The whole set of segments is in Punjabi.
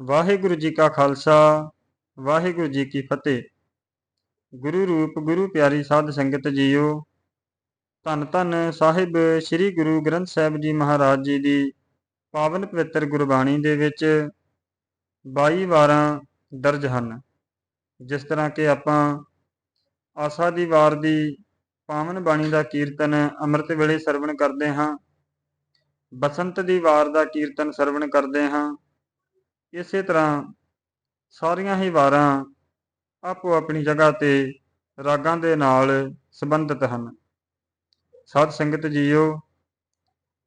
ਵਾਹਿਗੁਰੂ ਜੀ ਕਾ ਖਾਲਸਾ, ਵਾਹਿਗੁਰੂ ਜੀ ਕੀ ਫਤਿਹ। ਗੁਰੂ ਰੂਪ, ਗੁਰੂ ਪਿਆਰੀ ਸਾਧ ਸੰਗਤ ਜੀਓ, ਧੰਨ ਧੰਨ ਸਾਹਿਬ ਸ੍ਰੀ ਗੁਰੂ ਗ੍ਰੰਥ ਸਾਹਿਬ ਜੀ ਮਹਾਰਾਜ ਜੀ ਦੀ ਪਾਵਨ ਪਵਿੱਤਰ ਗੁਰਬਾਣੀ ਦੇ ਵਿੱਚ 22 ਵਾਰਾਂ ਦਰਜ ਹਨ। ਜਿਸ ਤਰ੍ਹਾਂ ਕਿ ਆਪਾਂ ਆਸਾ ਦੀ ਵਾਰ ਦੀ ਪਾਵਨ ਬਾਣੀ ਦਾ ਕੀਰਤਨ ਅੰਮ੍ਰਿਤ ਵੇਲੇ ਸਰਵਣ ਕਰਦੇ ਹਾਂ, ਬਸੰਤ ਦੀ ਵਾਰ ਦਾ ਕੀਰਤਨ ਸਰਵਣ ਕਰਦੇ ਹਾਂ ਇਸੇ ਤਰ੍ਹਾਂ ਸਾਰੀਆਂ ਹੀ ਵਾਰਾਂ ਆਪੋ ਆਪਣੀ ਜਗ੍ਹਾ ਤੇ ਰਾਗਾਂ ਦੇ ਨਾਲ ਸੰਬੰਧਿਤ ਹਨ। ਸਾਧ ਸੰਗਤ ਜੀਓ,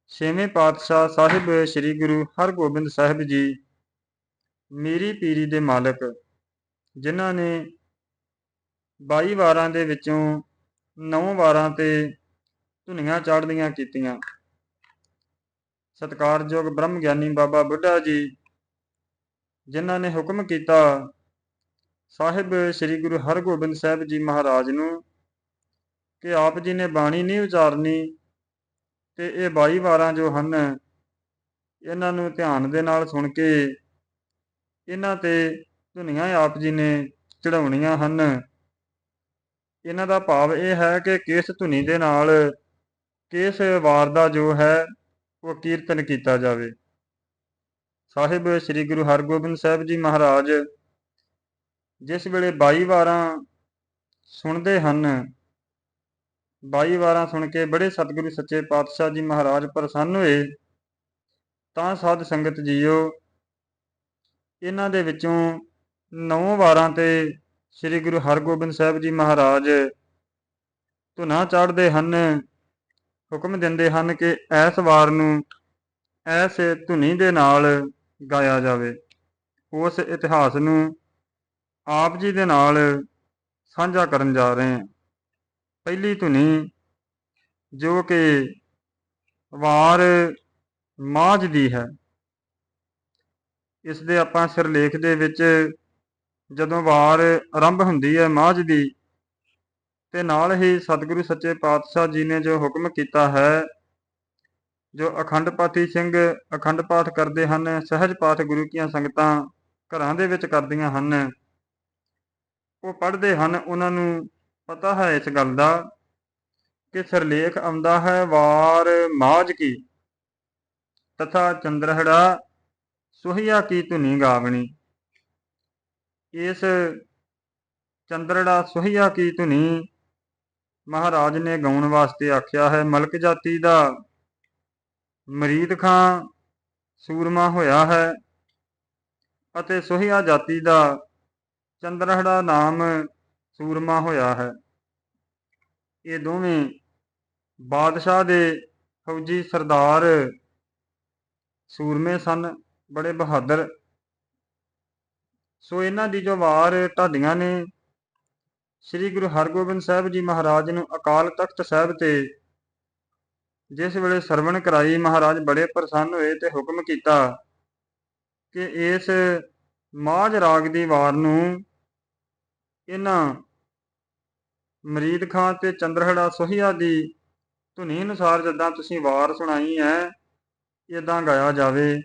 ਛੇਵੇਂ ਪਾਤਸ਼ਾਹ ਸਾਹਿਬ ਸ੍ਰੀ ਗੁਰੂ ਹਰਗੋਬਿੰਦ ਸਾਹਿਬ ਜੀ, ਮੀਰੀ ਪੀਰੀ ਦੇ ਮਾਲਕ, ਜਿਨ੍ਹਾਂ ਨੇ 22 ਵਾਰਾਂ ਦੇ ਵਿੱਚੋਂ 9 ਵਾਰਾਂ ਤੇ ਧੁਨੀਆਂ ਚਾੜਦੀਆਂ ਕੀਤੀਆਂ। ਸਤਕਾਰਯੋਗ ਬ੍ਰਹਮ ਗਿਆਨੀ ਬਾਬਾ ਬੁੱਢਾ ਜੀ ਜਿਨ੍ਹਾਂ ਨੇ ਹੁਕਮ ਕੀਤਾ, ਸਾਹਿਬ ਸ੍ਰੀ ਗੁਰੂ ਹਰਗੋਬਿੰਦ ਸਾਹਿਬ ਜੀ ਮਹਾਰਾਜ ਨੂੰ ਕਿ ਆਪ ਜੀ ਨੇ ਬਾਣੀ ਨਹੀਂ ਉਚਾਰਨੀ ਤੇ ਇਹ 22 ਵਾਰਾਂ ਜੋ ਹਨ, ਇਹਨਾਂ ਨੂੰ ਧਿਆਨ ਦੇ ਨਾਲ ਸੁਣ ਕੇ ਇਹਨਾਂ ਤੇ ਧੁਨੀਆਂ ਆਪ ਜੀ ਨੇ ਚੜਾਉਣੀਆਂ ਹਨ। ਇਹਨਾਂ ਦਾ ਭਾਵ ਇਹ ਹੈ ਕਿ ਕਿਸ ਧੁਨੀ ਦੇ ਨਾਲ ਕਿਸ ਵਾਰ ਦਾ ਜੋ ਹੈ, ਉਹ ਕੀਰਤਨ ਕੀਤਾ ਜਾਵੇ। ਸਾਹਿਬ ਸ੍ਰੀ ਗੁਰੂ ਹਰਗੋਬਿੰਦ ਸਾਹਿਬ ਜੀ ਮਹਾਰਾਜ, ਜਿਸ ਵੇਲੇ 22 ਵਾਰਾਂ ਸੁਣਦੇ ਹਨ 22 ਵਾਰਾਂ ਸੁਣ ਕੇ ਬੜੇ ਸਤਿਗੁਰੂ ਸੱਚੇ ਪਾਤਸ਼ਾਹ ਜੀ ਮਹਾਰਾਜ ਪ੍ਰਸੰਨ ਹੋਏ, ਤਾਂ ਸਾਧ ਸੰਗਤ ਜੀਓ, ਇਹਨਾਂ ਦੇ ਵਿੱਚੋਂ 9 ਵਾਰਾਂ ਤੇ ਸ੍ਰੀ ਗੁਰੂ ਹਰਗੋਬਿੰਦ ਸਾਹਿਬ ਜੀ ਮਹਾਰਾਜ ਧੁਨਾ ਚਾੜਦੇ ਹਨ, ਹੁਕਮ ਦਿੰਦੇ ਹਨ ਕਿ ਐਸ ਵਾਰ ਨੂੰ ਐਸੇ ਧੁਨੀ ਦੇ ਨਾਲ ਗਾਇਆ ਜਾਵੇ। ਉਸ ਇਤਿਹਾਸ ਨੂੰ ਆਪ ਜੀ ਦੇ ਨਾਲ ਸਾਂਝਾ ਕਰਨ ਜਾ ਰਹੇ ਹਾਂ। ਪਹਿਲੀ ਧੁਨੀ, ਜੋ ਕਿ ਵਾਰ ਮਾਝ ਦੀ ਹੈ। ਇਸ ਦੇ ਆਪਾਂ ਸਿਰਲੇਖ ਦੇ ਵਿੱਚ ਜਦੋਂ ਵਾਰ ਆਰੰਭ ਹੁੰਦੀ ਹੈ ਮਾਝ ਦੀ, ਤੇ ਨਾਲ ਹੀ ਸਤਿਗੁਰੂ ਸੱਚੇ ਪਾਤਸ਼ਾਹ ਜੀ ਨੇ ਜੋ ਹੁਕਮ ਕੀਤਾ ਹੈ ਜੋ ਅਖੰਡ ਪਾਠੀ ਸਿੰਘ ਅਖੰਡ ਪਾਠ ਕਰਦੇ ਹਨ, ਸਹਿਜ ਪਾਠ ਗੁਰੂ ਕੀਆਂ ਸੰਗਤਾਂ ਘਰਾਂ ਦੇ ਵਿੱਚ ਕਰਦੀਆਂ ਹਨ। ਉਹ ਪੜ੍ਹਦੇ ਹਨ, ਉਹਨਾਂ ਨੂੰ ਪਤਾ ਹੈ ਇਸ ਗੱਲ ਦਾ ਕਿ ਸਿਰਲੇਖ ਆਉਂਦਾ ਹੈ, ਵਾਰ ਮਾਝ ਕੀ, ਤਥਾ ਚੰਦਰਹੜਾ ਸੁਹੀਆ ਕੀ ਧੁਨੀ ਗਾਵਣੀ। ਇਸ ਚੰਦਰੜਾ ਸੁਹੀਆ ਕੀ ਧੁਨੀ ਮਹਾਰਾਜ ਨੇ ਗਾਉਣ ਵਾਸਤੇ ਆਖਿਆ ਹੈ, ਮਲਕ ਜਾਤੀ ਦਾ ਮਰੀਦ ਖਾਂ ਸੂਰਮਾ ਹੋਇਆ ਹੈ ਅਤੇ ਸੁਹੀਆ ਜਾਤੀ ਦਾ ਚੰਦਰਹੜਾ ਨਾਮ ਸੂਰਮਾ ਹੋਇਆ ਹੈ। ਇਹ ਦੋਵੇਂ ਬਾਦਸ਼ਾਹ ਦੇ ਫੌਜੀ ਸਰਦਾਰ ਸੂਰਮੇ ਸਨ, ਬੜੇ ਬਹਾਦਰ। ਸੋ ਇਹਨਾਂ ਦੀ ਜੋ ਵਾਰ ਢਾਡੀਆਂ ਨੇ, ਸ੍ਰੀ ਗੁਰੂ ਹਰਗੋਬਿੰਦ ਸਾਹਿਬ ਜੀ ਮਹਾਰਾਜ ਨੂੰ ਅਕਾਲ ਤਖਤ ਸਾਹਿਬ ਤੇ ਜਿਸ ਵੇਲੇ ਸਰਵਣ ਕਰਾਈ ਮਹਾਰਾਜ ਬੜੇ ਪ੍ਰਸੰਨ ਹੋਏ ਤੇ ਹੁਕਮ ਕੀਤਾ ਕਿ ਇਸ ਮਾਝ ਰਾਗ ਦੀ ਵਾਰ ਨੂੰ ਇਹਨਾਂ ਮਰੀਦ ਖਾਂ ਤੇ ਚੰਦਰਹੜਾ ਸੋਹੀਆ ਦੀ ਧੁਨੀ ਅਨੁਸਾਰ ਜਦਾਂ ਤੁਸੀਂ ਵਾਰ ਸੁਣਾਈ ਹੈ ਇਦਾਂ ਗਾਇਆ ਜਾਵੇ।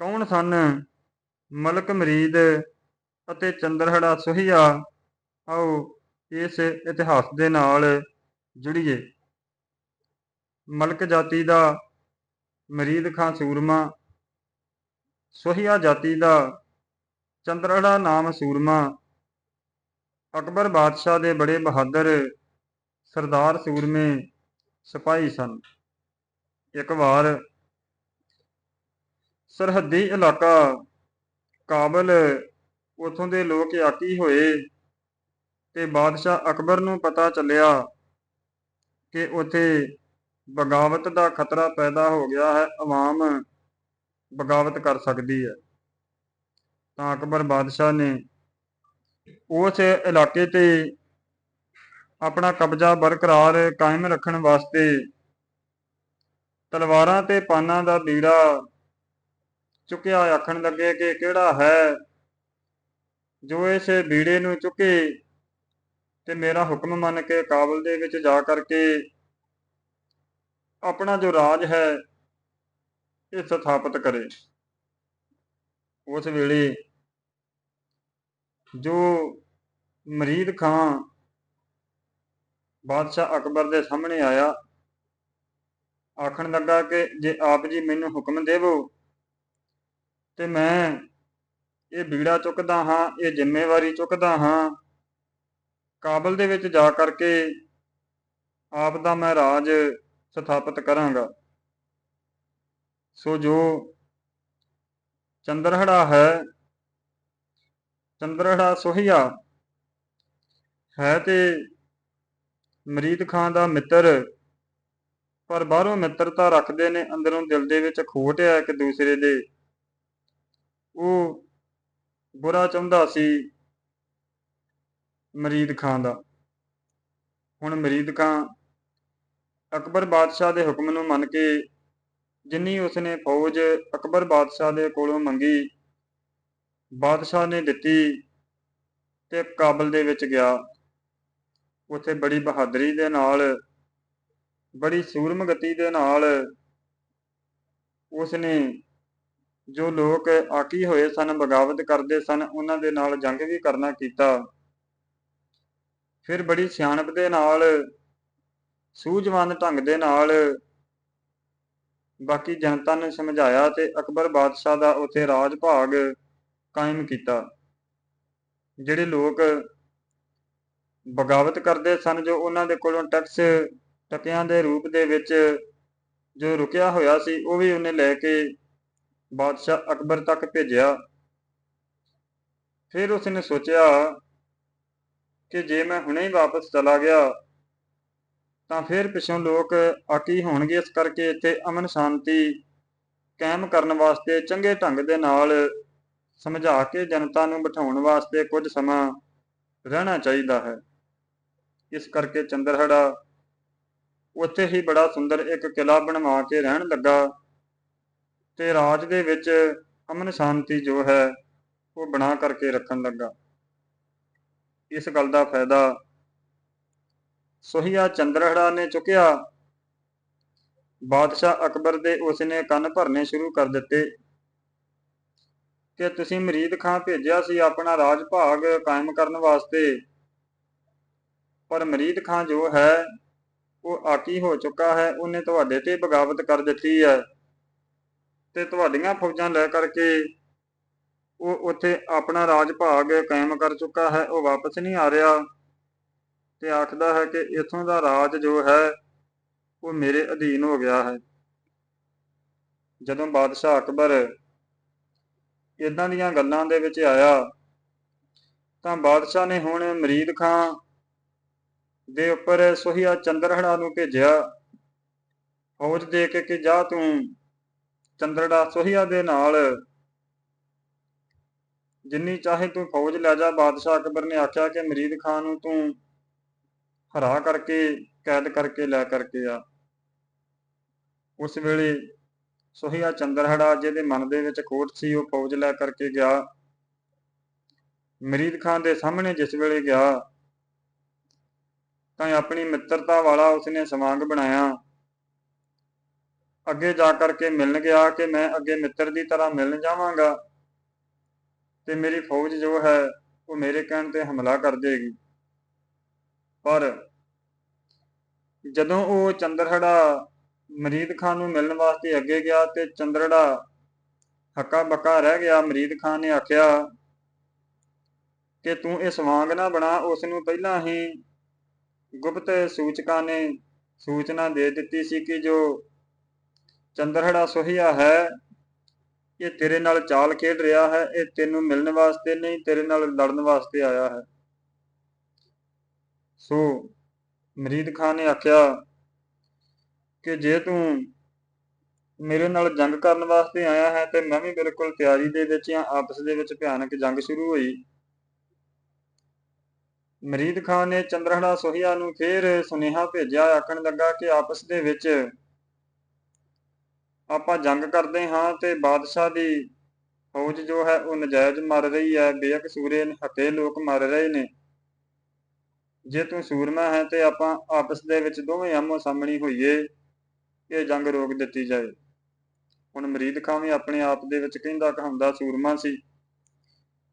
ਕੌਣ ਸਨ? ਮਲਕ ਮਰੀਦ ਅਤੇ ਚੰਦਰਹੜਾ ਸੋਹੀਆ। ਆਓ ਇਸ ਇਤਿਹਾਸ ਦੇ ਨਾਲ ਜੁੜੀਏ। ਮਲਕ ਜਾਤੀ ਦਾ ਮਰੀਦ ਖਾਂ ਸੂਰਮਾ, ਸੋਹੀਆ ਜਾਤੀ ਦਾ ਚੰਦਰੜਾ ਨਾਮ ਸੂਰਮਾ। ਅਕਬਰ ਬਾਦਸ਼ਾਹ ਦੇ ਬੜੇ ਬਹਾਦਰ ਸਰਦਾਰ ਸੂਰਮੇ ਸਿਪਾਹੀ ਸਨ। ਇੱਕ ਵਾਰ ਸਰਹੱਦੀ ਇਲਾਕਾ ਕਾਬਲ ਉਥੋਂ ਦੇ ਲੋਕ ਆਕੀ ਹੋਏ ਤੇ ਬਾਦਸ਼ਾਹ ਅਕਬਰ ਨੂੰ ਪਤਾ ਚੱਲਿਆ ਕਿ ਉਥੇ ਬਗਾਵਤ ਦਾ ਖਤਰਾ ਪੈਦਾ ਹੋ ਗਿਆ ਹੈ, ਆਵਾਮ ਬਗਾਵਤ ਕਰ ਸਕਦੀ ਹੈ। ਤਾਂ ਅਕਬਰ ਬਾਦਸ਼ਾਹ ਨੇ ਉਸ ਇਲਾਕੇ ਤੇ ਆਪਣਾ ਕਬਜ਼ਾ ਬਰਕਰਾਰ ਕਾਇਮ ਰੱਖਣ ਵਾਸਤੇ ਤਲਵਾਰਾਂ ਤੇ ਪਾਨਾਂ ਦਾ ਬੀੜਾ ਚੁੱਕਿਆ ਆਖਣ ਲੱਗੇ ਕਿ ਕਿਹੜਾ ਹੈ ਜੋ ਇਸ ਬੀੜੇ ਨੂੰ ਚੁੱਕੇ ਤੇ ਮੇਰਾ ਹੁਕਮ ਮੰਨ ਕੇ ਕਾਬਲ ਦੇ ਵਿੱਚ ਜਾ ਕਰਕੇ ਆਪਣਾ ਜੋ ਰਾਜ ਹੈ, ਇਹ ਸਥਾਪਿਤ ਕਰੇ। ਉਸ ਵੇਲੇ ਜੋ ਮਰੀਦ ਖਾਂ ਬਾਦਸ਼ਾਹ ਅਕਬਰ ਦੇ ਸਾਹਮਣੇ ਆਇਆ, ਆਖਣ ਲੱਗਾ ਕਿ ਜੇ ਆਪ ਜੀ ਮੈਨੂੰ ਹੁਕਮ ਦੇਵੋ, ਤੇ ਮੈਂ ਇਹ ਬੀੜਾ ਚੁੱਕਦਾ ਹਾਂ, ਇਹ ਜ਼ਿੰਮੇਵਾਰੀ ਚੁੱਕਦਾ ਹਾਂ, ਕਾਬਲ ਦੇ ਵਿੱਚ ਜਾ ਕਰਕੇ ਆਪ ਦਾ ਮੈਂ ਰਾਜ ਸਥਾਪਿਤ ਕਰਾਂਗਾ। ਸੋ ਜੋ ਚੰਦਰਹੜਾ ਹੈ, ਚੰਦਰਹੜਾ ਸੋਹੀਆ ਹੈ ਤੇ ਮਰੀਦ ਖਾਨ ਦਾ ਮਿੱਤਰ, ਪਰ ਬਾਹਰੋਂ ਮਿੱਤਰਤਾ ਰੱਖਦੇ ਨੇ, ਅੰਦਰੋਂ ਦਿਲ ਦੇ ਵਿੱਚ ਖੋਟ ਹੈ ਇੱਕ ਦੂਸਰੇ ਦੇ। ਉਹ ਬੁਰਾ ਚਾਹੁੰਦਾ ਸੀ ਮਰੀਦ ਖਾਨ ਦਾ। ਹੁਣ ਮਰੀਦ ਖਾਨ ਅਕਬਰ ਬਾਦਸ਼ਾਹ ਦੇ ਹੁਕਮ ਨੂੰ ਮੰਨ ਕੇ ਜਿੰਨੀ ਉਸਨੇ ਫੌਜ ਅਕਬਰ ਬਾਦਸ਼ਾਹ ਦੇ ਕੋਲੋਂ ਮੰਗੀ, ਬਾਦਸ਼ਾਹ ਨੇ ਦਿੱਤੀ ਤੇ ਕਾਬਲ ਦੇ ਵਿੱਚ ਗਿਆ। ਉੱਥੇ ਬੜੀ ਬਹਾਦਰੀ ਦੇ ਨਾਲ, ਬੜੀ ਸੂਰਮ ਗਤੀ ਦੇ ਨਾਲ ਉਸਨੇ ਜੋ ਲੋਕ ਆਕੀ ਹੋਏ ਸਨ, ਬਗਾਵਤ ਕਰਦੇ ਸਨ, ਉਹਨਾਂ ਦੇ ਨਾਲ ਜੰਗ ਵੀ ਕਰਨਾ ਕੀਤਾ। ਫਿਰ ਬੜੀ ਸਿਆਣਪ ਦੇ ਨਾਲ ਸੂਝਵਾਨ ਢੰਗ ਦੇ ਨਾਲ ਬਾਕੀ ਜਨਤਾ ਨੂੰ ਸਮਝਾਇਆ ਤੇ ਅਕਬਰ ਬਾਦਸ਼ਾਹ ਦਾ ਉਥੇ ਰਾਜ ਭਾਗ ਕਾਇਮ ਕੀਤਾ। ਜਿਹੜੇ ਲੋਕ ਬਗਾਵਤ ਕਰਦੇ ਸਨ, ਜੋ ਉਹਨਾਂ ਦੇ ਕੋਲੋਂ ਟੈਕਸ ਟਕਿਆਂ ਦੇ ਰੂਪ ਦੇ ਵਿੱਚ ਜੋ ਰੁਕਿਆ ਹੋਇਆ ਸੀ, ਉਹ ਵੀ ਉਹਨੇ ਲੈ ਕੇ ਬਾਦਸ਼ਾਹ ਅਕਬਰ ਤੱਕ ਭੇਜਿਆ। ਫਿਰ ਉਸਨੇ ਸੋਚਿਆ ਕਿ ਜੇ ਮੈਂ ਹੁਣੇ ਹੀ ਵਾਪਸ ਚਲਾ ਗਿਆ ਤਾਂ ਫਿਰ ਪਿਛੋਂ ਲੋਕ ਆਕੀ ਹੋਣਗੇ। ਇਸ ਕਰਕੇ ਇੱਥੇ ਅਮਨ ਸ਼ਾਂਤੀ ਕਾਇਮ ਕਰਨ ਵਾਸਤੇ ਚੰਗੇ ਢੰਗ ਦੇ ਨਾਲ ਸਮਝਾ ਕੇ ਜਨਤਾ ਨੂੰ ਬਿਠਾਉਣ ਵਾਸਤੇ ਕੁਝ ਸਮਾਂ ਰਹਿਣਾ ਚਾਹੀਦਾ ਹੈ। ਇਸ ਕਰਕੇ ਚੰਦਰਹੜਾ ਉੱਥੇ ਹੀ ਬੜਾ ਸੁੰਦਰ ਇੱਕ ਕਿਲਾ ਬਣਵਾ ਕੇ ਰਹਿਣ ਲੱਗਾ ਤੇ ਰਾਜ ਦੇ ਵਿੱਚ ਅਮਨ ਸ਼ਾਂਤੀ ਜੋ ਹੈ, ਉਹ ਬਣਾ ਕਰਕੇ ਰੱਖਣ ਲੱਗਾ। ਇਸ ਗੱਲ ਦਾ ਫਾਇਦਾ ਸੋਹੀਆ ਚੰਦਰਹੜਾ ਨੇ ਚੁੱਕਿਆ। ਬਾਦਸ਼ਾਹ ਅਕਬਰ ਦੇ ਉਸਨੇ ਕੰਨ ਭਰਨੇ ਸ਼ੁਰੂ ਕਰ ਦਿੱਤੇ। ਕਿ ਤੁਸੀਂ ਮਰੀਦ ਖਾਂ ਭੇਜਿਆ ਸੀ ਆਪਣਾ ਰਾਜ ਭਾਗ ਕਾਇਮ ਕਰਨ ਵਾਸਤੇ। ਪਰ ਮਰੀਦ ਖਾਂ ਜੋ ਹੈ, ਉਹ ਆਕੀ ਹੋ ਚੁੱਕਾ ਹੈ, ਉਹਨੇ ਤੁਹਾਡੇ ਤੇ ਬਗਾਵਤ ਕਰ ਦਿੱਤੀ ਹੈ। ਤੇ ਤੁਹਾਡੀਆਂ ਫੌਜਾਂ ਲੈ ਕਰਕੇ ਉਹ ਉੱਥੇ ਆਪਣਾ ਰਾਜ ਭਾਗ ਕਾਇਮ ਕਰ ਚੁੱਕਾ ਹੈ, ਉਹ ਵਾਪਸ ਨਹੀਂ ਆ ਰਿਹਾ। ਤੇ ਆਖਦਾ ਹੈ ਕਿ ਇਥੋਂ ਦਾ ਰਾਜ ਜੋ ਹੈ, ਉਹ ਮੇਰੇ ਅਧੀਨ ਹੋ ਗਿਆ ਹੈ। ਜਦੋਂ ਬਾਦਸ਼ਾਹ ਅਕਬਰ ਇਦਾਂ ਦੀਆਂ ਗੱਲਾਂ ਦੇ ਵਿੱਚ ਆਇਆ, ਤਾਂ ਬਾਦਸ਼ਾਹ ਨੇ ਹੁਣ ਮਰੀਦ ਖਾਂ ਦੇ ਉੱਪਰ ਸੋਹੀਆ ਚੰਦਰਹੜਾ ਨੂੰ ਭੇਜਿਆ। ਫੌਜ ਦੇ ਕੇ ਕਿ ਜਾ ਤੂੰ ਚੰਦਰੜਾ ਸੋਹੀਆ ਦੇ ਨਾਲ। ਜਿੰਨੀ ਚਾਹੇ ਤੂੰ ਫੌਜ ਲੈ ਜਾ, ਬਾਦਸ਼ਾਹ ਅਕਬਰ ਨੇ ਆਖਿਆ ਕਿ ਮਰੀਦ ਖਾਨ ਨੂੰ ਤੂੰ ਹਰਾ ਕਰਕੇ, ਕੈਦ ਕਰਕੇ ਲੈ ਕਰਕੇ ਆ। ਉਸ ਵੇਲੇ ਸੋਹੀਆ ਚੰਦਰਹੜਾ, ਜਿਹਦੇ ਮਨ ਦੇ ਵਿੱਚ ਖੋਟ ਸੀ, ਉਹ ਫੌਜ ਲੈ ਕਰਕੇ ਗਿਆ। ਮਰੀਦ ਖਾਨ ਦੇ ਸਾਹਮਣੇ ਜਿਸ ਵੇਲੇ ਗਿਆ, ਤਾਂ ਆਪਣੀ ਮਿੱਤਰਤਾ ਵਾਲਾ ਉਸਨੇ ਸਮਾਂਗ ਬਣਾਇਆ। ਅੱਗੇ ਜਾ ਕਰਕੇ ਮਿਲਣ ਗਿਆ ਕਿ ਮੈਂ ਅੱਗੇ ਮਿੱਤਰ ਦੀ ਤਰ੍ਹਾਂ ਮਿਲਣ ਜਾਵਾਂਗਾ, ਤੇ ਮੇਰੀ ਫੌਜ ਜੋ ਹੈ, ਉਹ ਮੇਰੇ ਕਹਿਣ ਤੇ ਹਮਲਾ ਕਰ ਦੇਗੀ। ਪਰ ਜਦੋਂ ਉਹ ਚੰਦਰਹੜਾ ਮਰੀਦ ਖਾਨ ਨੂੰ ਮਿਲਣ ਵਾਸਤੇ ਅੱਗੇ ਗਿਆ ਤੇ ਚੰਦਰੜਾ ਹੱਕਾ ਬੱਕਾ ਰਹਿ ਗਿਆ, ਮਰੀਦ ਖਾਨ ਨੇ ਆਖਿਆ ਕਿ ਤੂੰ ਇਸ ਵਾਂਗ ਨਾ ਬਣਾ, ਉਸ ਨੂੰ ਪਹਿਲਾਂ ਹੀ ਗੁਪਤ ਸੂਚਕਾਂ ਨੇ ਸੂਚਨਾ ਦੇ ਦਿੱਤੀ ਸੀ ਕਿ ਜੋ ਚੰਦਰਹੜਾ ਸੋਹੀਆ ਹੈ, ਇਹ ਤੇਰੇ ਨਾਲ ਚਾਲ ਖੇਡ ਰਿਹਾ ਹੈ, ਇਹ ਤੈਨੂੰ ਮਿਲਣ ਵਾਸਤੇ ਨਹੀਂ, ਤੇਰੇ ਨਾਲ ਲੜਨ ਵਾਸਤੇ ਆਇਆ ਹੈ। ਸੋ ਮਰੀਦ ਖਾਨ ਨੇ ਆਖਿਆ ਕਿ ਜੇ ਤੂੰ ਮੇਰੇ ਨਾਲ ਜੰਗ ਕਰਨ ਵਾਸਤੇ ਆਇਆ ਹੈ, ਤੇ ਮੈਂ ਵੀ ਬਿਲਕੁਲ ਤਿਆਰੀ ਦੇ ਵਿੱਚ ਆ ਆਪਸ ਦੇ ਵਿੱਚ ਭਿਆਨਕ ਜੰਗ ਸ਼ੁਰੂ ਹੋਈ। ਮਰੀਦ ਖਾਨ ਨੇ ਚੰਦਰਹੜਾ ਸੋਹੀਆ ਨੂੰ ਫੇਰ ਸੁਨੇਹਾ ਭੇਜਿਆ। ਆਖਣ ਲੱਗਾ ਕਿ ਆਪਸ ਦੇ ਵਿੱਚ ਆਪਾਂ ਜੰਗ ਕਰਦੇ ਹਾਂ ਤੇ ਬਾਦਸ਼ਾਹ ਦੀ ਫੌਜ ਜੋ ਹੈ, ਉਹ ਨਜਾਇਜ਼ ਮਰ ਰਹੀ ਹੈ। ਬੇਕਸੂਰੇ ਹੱਤੇ ਲੋਕ ਮਰ ਰਹੇ ਨੇ। ਜੇ ਤੂੰ ਸੂਰਮਾ ਹੈ ਤੇ ਆਪਾਂ ਆਪਸ ਦੇ ਵਿੱਚ ਦੋਵੇਂ ਆਮੋ ਸਾਹਮਣੀ ਹੋਈਏ, ਇਹ ਜੰਗ ਰੋਕ ਦਿੱਤੀ ਜਾਏ। ਹੁਣ ਮਰੀਦ ਖਾਂ ਵੀ ਆਪਣੇ ਆਪ ਦੇ ਵਿੱਚ ਕਹਿੰਦਾ ਕਹਾਉਂਦਾ ਸੂਰਮਾ ਸੀ।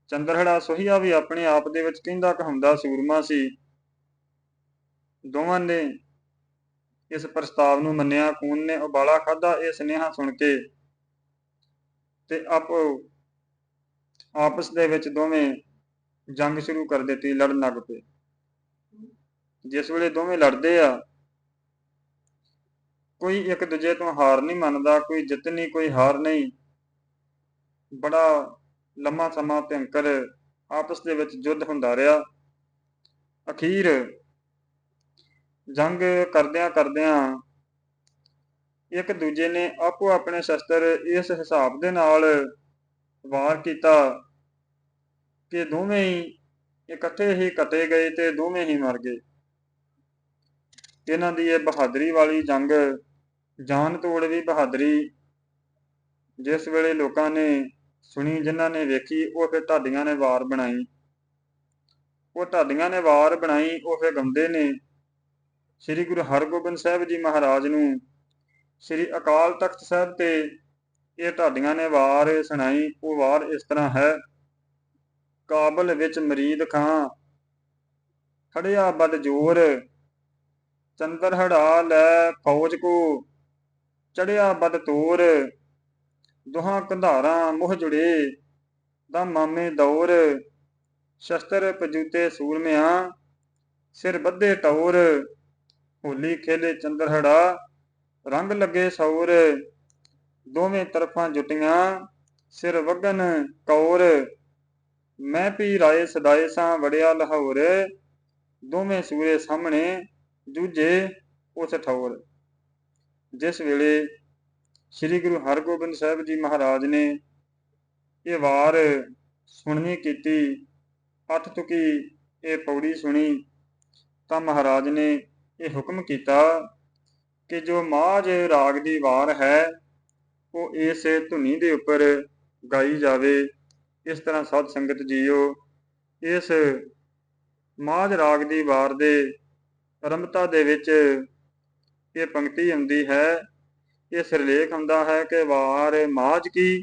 ਚੰਦਰਹੜਾ ਸੋਹੀਆ ਵੀ ਆਪਣੇ ਆਪ ਦੇ ਵਿੱਚ ਕਹਿੰਦਾ ਕਹਾਉਂਦਾ ਸੂਰਮਾ ਸੀ। ਦੋਵਾਂ ਨੇ ਇਸ ਪ੍ਰਸਤਾਵ ਨੂੰ ਮੰਨਿਆ ਕੂਨ ਨੇ ਉਬਾਲਾ ਖਾਦਾ ਇਹ ਸੁਨੇਹਾ ਸੁਣ ਕੇ ਤੇ ਆਪੋ ਆਪਸ ਦੇ ਵਿੱਚ ਦੋਵੇਂ ਜੰਗ ਸ਼ੁਰੂ ਕਰ ਦਿੱਤੀ ਲੜਨ ਲੱਗ ਪਏ। ਜਿਸ ਵੇਲੇ ਦੋਵੇਂ ਲੜਦੇ ਆ, ਕੋਈ ਇੱਕ ਦੂਜੇ ਤੋਂ ਹਾਰ ਨਹੀਂ ਮੰਨਦਾ, ਕੋਈ ਜਿੱਤ ਨਹੀਂ, ਕੋਈ ਹਾਰ ਨਹੀਂ। ਬੜਾ ਲੰਮਾ ਸਮਾਂ ਭਿਅੰਕਰ ਆਪਸ ਦੇ ਵਿੱਚ ਯੁੱਧ ਹੁੰਦਾ ਰਿਹਾ। ਅਖੀਰ ਜੰਗ ਕਰਦਿਆਂ ਕਰਦਿਆਂ ਇੱਕ ਦੂਜੇ ਨੇ ਆਪੋ ਆਪਣੇ ਸ਼ਸਤਰ ਇਸ ਹਿਸਾਬ ਦੇ ਨਾਲ ਵਾਰ ਕੀਤਾ ਕਿ ਦੋਵੇਂ ਹੀ ਇਕੱਠੇ ਹੀ ਕਤੇ ਗਏ ਤੇ ਦੋਵੇਂ ਹੀ ਮਰ ਗਏ। ਇਹਨਾਂ ਦੀ ਇਹ ਬਹਾਦਰੀ ਵਾਲੀ ਜੰਗ ਜਾਨ ਤੋੜ ਵੀ ਬਹਾਦਰੀ ਜਿਸ ਵੇਲੇ ਲੋਕਾਂ ਨੇ ਸੁਣੀ, ਜਿਨ੍ਹਾਂ ਨੇ ਵੇਖੀ, ਉਹ ਫਿਰ ਢਾਡੀਆਂ ਨੇ ਵਾਰ ਬਣਾਈ। ਉਹ ਢਾਡੀਆਂ ਨੇ ਵਾਰ ਬਣਾਈ, ਉਹ ਫਿਰ ਗੰਦੇ ਨੇ। ਸ੍ਰੀ ਗੁਰੂ ਹਰਗੋਬਿੰਦ ਸਾਹਿਬ ਜੀ ਮਹਾਰਾਜ ਨੂੰ ਸ੍ਰੀ ਅਕਾਲ ਤਖਤ ਸਾਹਿਬ ਤੇ ਇਹ ਢਾਡੀਆਂ ਨੇ ਵਾਰ ਸੁਣਾਈ, ਉਹ ਵਾਰ ਇਸ ਤਰ੍ਹਾਂ ਹੈ, ਕਾਬਲ ਵਿੱਚ ਮਰੀਦ ਖਾਂ, ਖੜਿਆ ਬਦ ਜੋਰ ਚੰਦਰਹੜਾ ਲੈ ਫੌਜ ਕੋ, ਚੜਿਆ ਬਦ ਤੋਰ ਦੁਹਾਂ ਕੰਧਾਰਾਂ ਮੋਹ ਜੁੜੇ, ਦਾ ਮਾਮੇ ਦੌਰ, ਸ਼ਸਤਰ ਪਜੂਤੇ ਸੂਰਮਿਆਂ, ਸਿਰ ਬੱਧੇ ਟੌਰ, ਹੋਲੀ ਖੇਲੇ ਚੰਦਰਹੜਾ ਰੰਗ ਲੱਗੇ ਸੌਰ, ਦੋਵੇਂ ਤਰਫਾਂ ਜੁਟੀਆਂ, ਸਿਰ ਵਗਨ ਕੌਰ, ਮੈਂ ਪੀ ਰਾਏ ਸਦਾਏ ਸਾਂ ਵੜਿਆ ਲਾਹੌਰ, ਦੋਵੇਂ ਸੂਰੇ ਸਾਹਮਣੇ ਜੂਝੇ ਉਸ ਠੌਰ ਜਿਸ ਵੇਲੇ ਸ੍ਰੀ ਗੁਰੂ ਹਰਗੋਬਿੰਦ ਸਾਹਿਬ ਜੀ ਮਹਾਰਾਜ ਨੇ ਇਹ ਵਾਰ ਸੁਣਨੀ ਕੀਤੀ, ਅੱਠ ਤੁਕੀ ਇਹ ਪੌੜੀ ਸੁਣੀ, ਤਾਂ ਮਹਾਰਾਜ ਨੇ ਇਹ ਹੁਕਮ ਕੀਤਾ ਕਿ ਜੋ ਮਾਝ ਰਾਗ ਦੀ ਵਾਰ ਹੈ, ਉਹ ਇਸ ਧੁਨੀ ਦੇ ਉੱਪਰ ਗਾਈ ਜਾਵੇ। ਇਸ ਤਰ੍ਹਾਂ ਸਾਧ ਸੰਗਤ ਜੀਓ, ਇਸ ਮਾਝ ਰਾਗ ਦੀ ਵਾਰ ਦੇ ਆਰੰਭਤਾ ਦੇ ਵਿੱਚ ਇਹ ਪੰਕਤੀ ਆਉਂਦੀ ਹੈ, ਇਹ ਸਿਰਲੇਖ ਹੁੰਦਾ ਹੈ ਕਿ ਵਾਰ ਮਾਝ ਕੀ,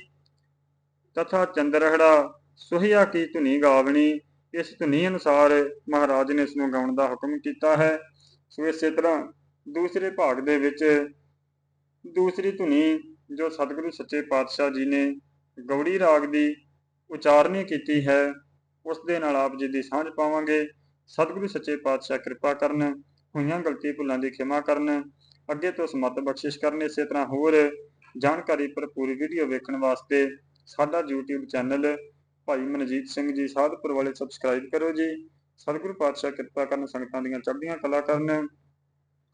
ਤਥਾ ਚੰਦਰਹੜਾ ਸੁਹਿਆ ਕੀ ਧੁਨੀ ਗਾਵਣੀ, ਇਸ ਧੁਨੀ ਅਨੁਸਾਰ ਮਹਾਰਾਜ ਨੇ ਇਸ ਨੂੰ ਗਾਉਣ ਦਾ ਹੁਕਮ ਕੀਤਾ ਹੈ। ਸੋ ਇਸੇ ਤਰ੍ਹਾਂ ਦੂਸਰੇ ਭਾਗ ਦੇ ਵਿੱਚ ਦੂਸਰੀ ਧੁਨੀ ਜੋ ਸਤਿਗੁਰੂ ਸੱਚੇ ਪਾਤਸ਼ਾਹ ਜੀ ਨੇ ਗੌੜੀ ਰਾਗ ਦੀ ਉਚਾਰਨੀ ਕੀਤੀ ਹੈ, ਉਸ ਦੇ ਨਾਲ ਆਪ ਜੀ ਦੀ ਸਾਂਝ ਪਾਵਾਂਗੇ। ਸਤਿਗੁਰੂ ਸੱਚੇ ਪਾਤਸ਼ਾਹ ਕਿਰਪਾ ਕਰਨ। ਹੋਈਆਂ ਗਲਤੀ ਭੁੱਲਾਂ ਦੀ ਖਿਮਾ ਕਰਨ, ਅੱਗੇ ਤੋਂ ਸਮਤ ਬਖਸ਼ਿਸ਼ ਕਰਨ, ਇਸੇ ਤਰ੍ਹਾਂ ਹੋਰ ਜਾਣਕਾਰੀ ਭਰਪੂਰ ਵੀਡੀਓ ਵੇਖਣ ਵਾਸਤੇ ਸਾਡਾ YouTube ਚੈਨਲ ਭਾਈ ਮਨਜੀਤ ਸਿੰਘ ਜੀ ਸਾਧਪੁਰ ਵਾਲੇ ਸਬਸਕ੍ਰਾਈਬ ਕਰੋ ਜੀ। ਸਤਿਗੁਰੂ ਪਾਤਸ਼ਾਹ ਕਿਰਪਾ ਕਰਨ ਸੰਗਤਾਂ ਦੀਆਂ ਚੜ੍ਹਦੀਆਂ ਕਲਾ ਕਰਨ।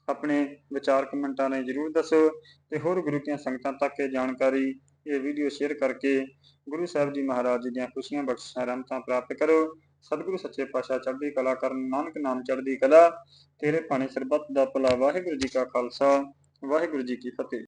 ਆਪਣੇ ਵਿਚਾਰ ਕਮੈਂਟਾਂ ਨੇ ਜਰੂਰ ਦੱਸੋ ਤੇ ਹੋਰ ਗੁਰੂ ਦੀਆਂ ਸੰਗਤਾਂ ਤੱਕ ਇਹ ਜਾਣਕਾਰੀ, ਇਹ ਵੀਡੀਓ ਸ਼ੇਅਰ ਕਰਕੇ ਗੁਰੂ ਸਾਹਿਬ ਜੀ ਮਹਾਰਾਜ ਜੀ ਦੀਆਂ ਖੁਸ਼ੀਆਂ ਬਖਸ਼ਿਸ਼ਾਂ, ਰਹਿਮਤਾਂ ਪ੍ਰਾਪਤ ਕਰੋ। ਸਤਿਗੁਰੂ ਸੱਚੇ ਪਾਤਸ਼ਾਹ ਚੜ੍ਹਦੀ ਕਲਾ ਕਰਨ, ਨਾਨਕ ਨਾਮ ਚੜ੍ਹਦੀ ਕਲਾ, ਤੇਰੇ ਭਾਣੇ ਸਰਬੱਤ ਦਾ ਭਲਾ ਵਾਹਿਗੁਰੂ ਜੀ ਕਾ ਖਾਲਸਾ, ਵਾਹਿਗੁਰੂ ਜੀ ਕੀ ਫਤਿਹ।